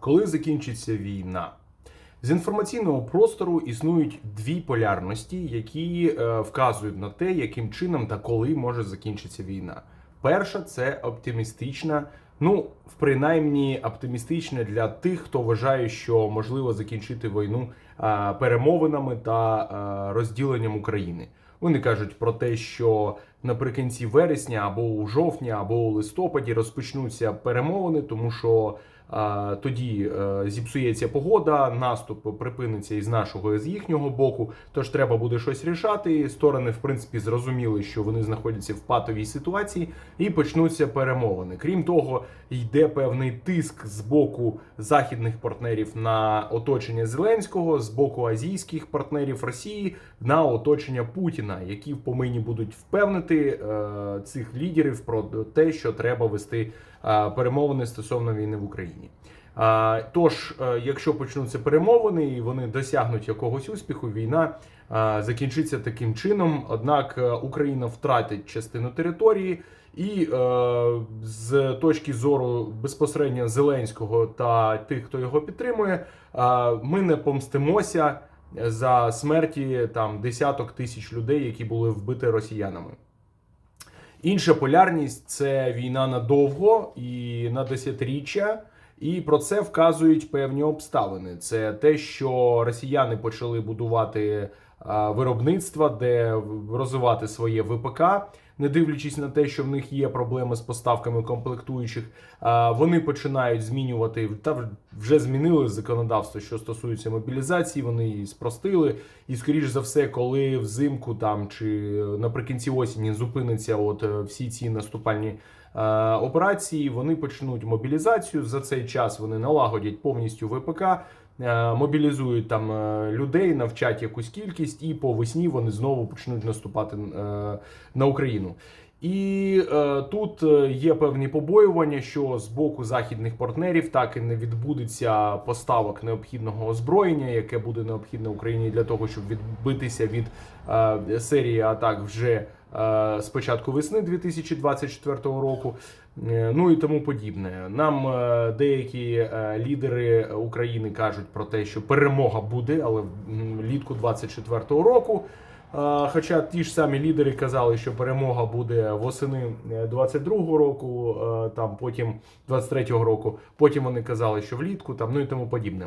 Коли закінчиться війна? З інформаційного простору існують дві полярності, які е, вказують на те, яким чином та коли може закінчитися війна. Перша це оптимістична, ну принаймні оптимістична для тих, хто вважає, що можливо закінчити війну е, перемовинами та е, розділенням України. Вони кажуть про те, що наприкінці вересня або у жовтні, або у листопаді розпочнуться перемовини, тому що а, тоді е, зіпсується погода, наступ припиниться із нашого і з їхнього боку. Тож треба буде щось рішати. Сторони, в принципі, зрозуміли, що вони знаходяться в патовій ситуації, і почнуться перемовини. Крім того, йде певний тиск з боку західних партнерів на оточення Зеленського, з боку азійських партнерів Росії на оточення Путіна, які повинні будуть впевнити е, цих лідерів про те, що треба вести е, перемовини стосовно війни в Україні. А, Тож, е, якщо почнуться перемовини і вони досягнуть якогось успіху, війна е, закінчиться таким чином. Однак е, Україна втратить частину території, і е, з точки зору безпосередньо Зеленського та тих, хто його підтримує, е, ми не помстимося за смерті там десяток тисяч людей, які були вбиті росіянами. Інша полярність це війна надовго і на десятиріччя. І про це вказують певні обставини. Це те, що росіяни почали будувати виробництва, де розвивати своє ВПК, не дивлячись на те, що в них є проблеми з поставками комплектуючих. Вони починають змінювати та вже змінили законодавство, що стосується мобілізації. Вони її спростили. І скоріш за все, коли взимку там чи наприкінці осені зупиниться, от е, всі ці наступальні. Е, операції вони почнуть мобілізацію. За цей час вони налагодять повністю ВПК, мобілізують там е, людей, навчать якусь кількість, і по весні вони знову почнуть наступати е, на Україну. І е, тут е, є певні побоювання, що з боку західних партнерів так і не відбудеться поставок необхідного озброєння, яке буде необхідне Україні для того, щоб відбитися від е, серії атак вже е, з початку весни 2024 року. Е, Ну і тому подібне. Нам е, деякі е, лідери України кажуть про те, що перемога буде, але влітку 24 року. Хоча ті ж самі лідери казали, що перемога буде восени е, 22-го року, е, там потім 23-го року. Потім вони казали, що влітку, там ну і тому подібне.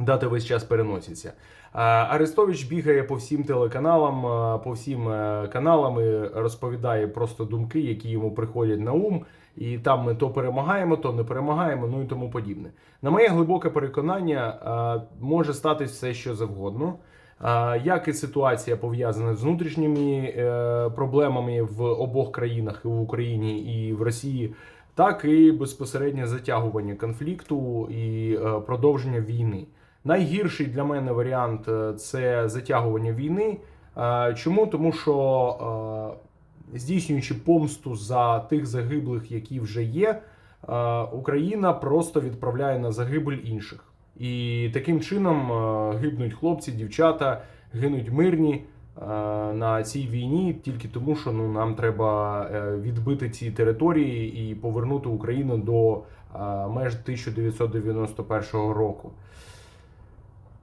Дати весь час переносяться. А, Арестович бігає по всім телеканалам, по всім е, каналам і розповідає просто думки, які йому приходять на ум. І там ми то перемагаємо, то не перемагаємо, ну і тому подібне. На моє глибоке переконання, може статись все, що завгодно. Як і ситуація пов'язана з внутрішніми е, проблемами в обох країнах, в Україні і в Росії, так і безпосереднє затягування конфлікту і е, продовження війни. Найгірший для мене варіант е, це затягування війни. Е, Чому? Тому що е, здійснюючи помсту за тих загиблих, які вже є, Україна просто відправляє на загибель інших. І таким чином гибнуть хлопці, дівчата, гинуть мирні на цій війні тільки тому, що ну нам треба відбити ці території і повернути Україну до меж 1991 року.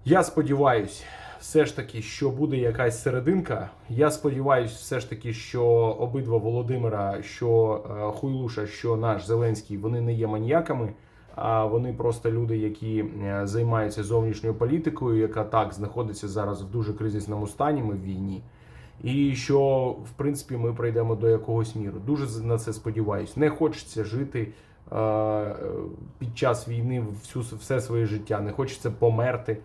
Я сподіваюся, все ж таки, що буде якась серединка. Я сподіваюся, все ж таки, що обидва Володимира, що е, Хуйлуша, що наш Зеленський, вони не є маніяками. А вони просто люди, які е, займаються зовнішньою політикою, яка так знаходиться зараз в дуже кризисному стані. Ми в війні, і що в принципі ми прийдемо до якогось міру. Дуже на це сподіваюся. Не хочеться жити е, е, під час війни всю все своє життя. Не хочеться померти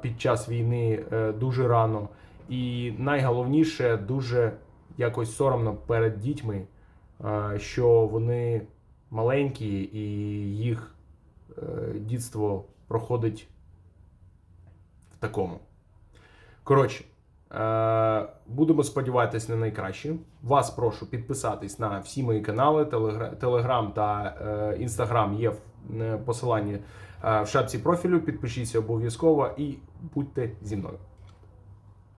під час війни е, дуже рано. І найголовніше дуже якось соромно перед дітьми, що вони маленькі, і їх е, дітство проходить в такому. Коротше, е, будемо сподіватися на найкраще. Вас прошу підписатись на всі мої канали, Телеграм та Інстаграм є в посиланні е, в шапці профілю. Підпишіться обов'язково і будьте зі мною.